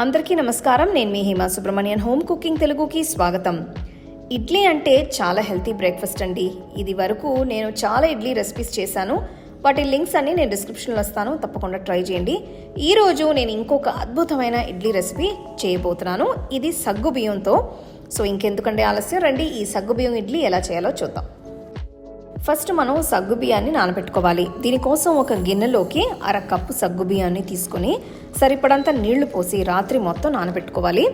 అందరికీ నమస్కారం. నేను మీ హేమా సుబ్రహ్మణ్యన్. హోమ్ కుకింగ్ తెలుగుకి స్వాగతం. ఇడ్లీ అంటే చాలా హెల్తీ బ్రేక్ఫాస్ట్ అండి. ఇది వరకు నేను చాలా ఇడ్లీ రెసిపీస్ చేశాను. వాటి లింక్స్ అన్ని నేను డిస్క్రిప్షన్లో ఇస్తాను. తప్పకుండా ట్రై చేయండి. ఈరోజు నేను ఇంకొక అద్భుతమైన ఇడ్లీ రెసిపీ చేయబోతున్నాను. ఇది సగ్గు బియ్యంతో. సో ఇంకెందుకంటే ఆలస్యం? రండి ఈ సగ్గు బియ్యం ఇడ్లీ ఎలా చేయాలో చూద్దాం. ఫస్ట్ మనం సగ్గు బియ్యాన్ని నానబెట్టుకోవాలి. దీనికోసం ఒక గిన్నెలోకి అర కప్పు సగ్గు బియ్యాన్ని తీసుకొని సరిపడంత నీళ్ళు పోసి రాత్రి మొత్తం నానబెట్టుకోవాలి.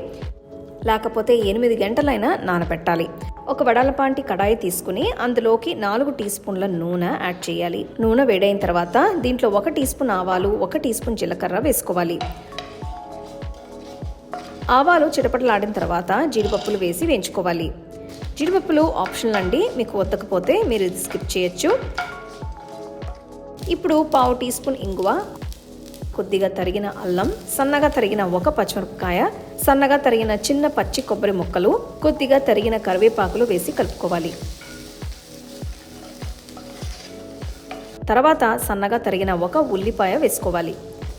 లేకపోతే ఎనిమిది గంటలైనా నానబెట్టాలి. ఒక వెడలపాంటి కడాయి తీసుకుని అందులోకి నాలుగు టీ స్పూన్ల నూనె యాడ్ చేయాలి. నూనె వేడైన తర్వాత దీంట్లో ఒక టీ స్పూన్ ఆవాలు ఒక టీ స్పూన్ జీలకర్ర వేసుకోవాలి. ఆవాలు చిటపటలాడిన తర్వాత జీడిపప్పులు వేసి వేయించుకోవాలి. జీడిపప్పులు ఆప్షనల్ అండి మీకు వద్దకపోతే మీరు ఇది స్కిప్ చేయొచ్చు. ఇప్పుడు పావు టీ స్పూన్ ఇంగువ కొద్దిగా తరిగిన అల్లం సన్నగా తరిగిన ఒక పచ్చిమిరపకాయ సన్నగా తరిగిన చిన్న పచ్చి కొబ్బరి ముక్కలు కొద్దిగా తరిగిన కరివేపాకులు వేసి కలుపుకోవాలి. తర్వాత సన్నగా తరిగిన ఒక ఉల్లిపాయ వేసుకోవాలి.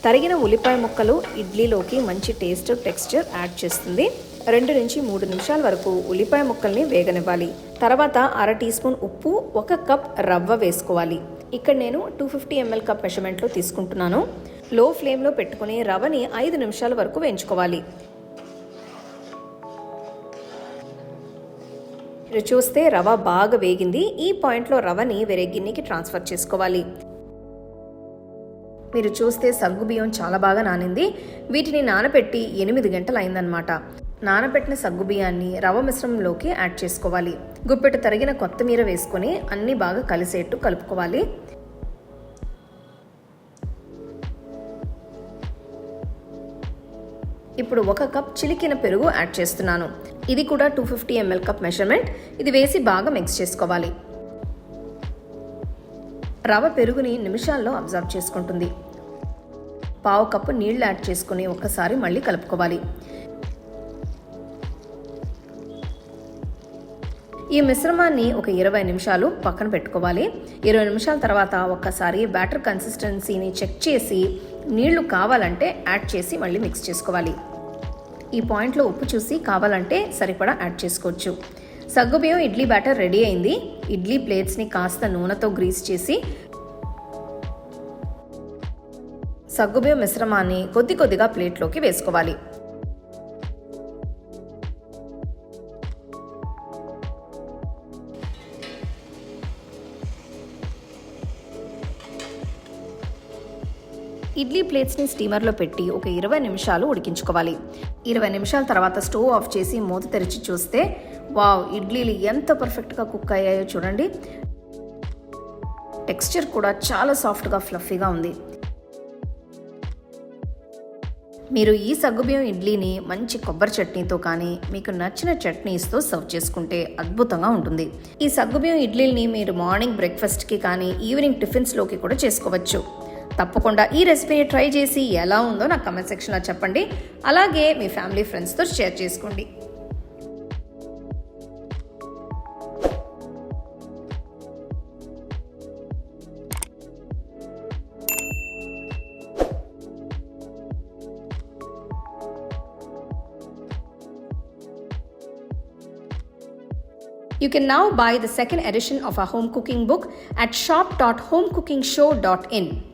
తరిగిన ఉల్లిపాయ ముక్కలు ఇడ్లీలోకి మంచి టేస్ట్ టెక్స్చర్ యాడ్ చేస్తుంది. రెండు నుంచి మూడు నిమిషాల వరకు ఉల్లిపాయ ముక్కల్ని వేగనివ్వాలి. తర్వాత అర టీ స్పూన్ ఉప్పు ఒక కప్ రవ్వ వేసుకోవాలి. ఇక్కడ నేను టూ ఫిఫ్టీ ఎంఎల్ కప్ మెషర్మెంట్లో తీసుకుంటున్నాను. లో ఫ్లేమ్లో పెట్టుకుని రవ్వని ఐదు నిమిషాల వరకు వేయించుకోవాలి. మీరు చూస్తే రవ బాగా వేగింది. ఈ పాయింట్లో రవ్వని వేరే గిన్నెకి ట్రాన్స్ఫర్ చేసుకోవాలి. మీరు చూస్తే సగ్గు బియ్యం చాలా బాగా నానింది. వీటిని నానబెట్టి ఎనిమిది గంటలు అయిందనమాట నానబెట్టిన సగ్గు బియ్యాన్ని రవ్వ మిశ్రమంలోకి యాడ్ చేసుకోవాలి. గుప్పెట్టు తరిగిన కొత్తిమీర వేసుకొని అన్ని బాగా కలిసేట్టు కలుపుకోవాలి. ఇప్పుడు ఒక కప్ చిలికిన పెరుగు యాడ్ చేస్తున్నాను. ఇది కూడా two fifty ML cup measurement. ఇది వేసి బాగా మిక్స్ చేసుకోవాలి. రవ పెరుగుని నిమిషాల్లో అబ్జర్వ్ చేసుకుంటుంది. పావు కప్పు నీళ్ళు యాడ్ చేసుకుని ఒక్కసారి మళ్ళీ కలుపుకోవాలి. ఈ మిశ్రమాన్ని ఒక ఇరవై నిమిషాలు పక్కన పెట్టుకోవాలి. ఇరవై నిమిషాల తర్వాత ఒక్కసారి బ్యాటర్ కన్సిస్టెన్సీని చెక్ చేసి నీళ్ళు కావాలంటే యాడ్ చేసి మళ్ళీ మిక్స్ చేసుకోవాలి. ఈ పాయింట్లో ఉప్పు చూసి కావాలంటే సరిపడా యాడ్ చేసుకోవచ్చు. సగ్గుబియ్యం ఇడ్లీ బ్యాటర్ రెడీ అయింది. ఇడ్లీ ప్లేట్స్ని కాస్త నూనెతో గ్రీస్ చేసి సగ్గుబియ్యం మిశ్రమాన్ని కొద్ది కొద్దిగా ప్లేట్లోకి వేసుకోవాలి. ఇడ్లీ ప్లేట్స్ని స్టీమర్లో పెట్టి ఒక ఇరవై నిమిషాలు ఉడికించుకోవాలి. ఇరవై నిమిషాల తర్వాత స్టవ్ ఆఫ్ చేసి మూత తెరిచి చూస్తే వావ్ ఇడ్లీలు ఎంత పర్ఫెక్ట్గా కుక్ అయ్యాయో చూడండి. టెక్స్చర్ కూడా చాలా సాఫ్ట్గా ఫ్లఫీగా ఉంది. మీరు ఈ సగ్గుబియ్యం ఇడ్లీని మంచి కొబ్బరి చట్నీతో కానీ మీకు నచ్చిన చట్నీస్తో సర్వ్ చేసుకుంటే అద్భుతంగా ఉంటుంది. ఈ సగ్గుబియ్యం ఇడ్లీని మీరు మార్నింగ్ బ్రేక్ఫాస్ట్కి కానీ ఈవినింగ్ టిఫిన్స్లోకి కూడా చేసుకోవచ్చు. తప్పకుండా ఈ రెసిపీని ట్రై చేసి ఎలా ఉందో నాకు కమెంట్ సెక్షన్లో చెప్పండి అలాగే మీ ఫ్యామిలీ ఫ్రెండ్స్తో షేర్ చేసుకోండి You can now buy the second edition of our home cooking book at shop.homecookingshow.in.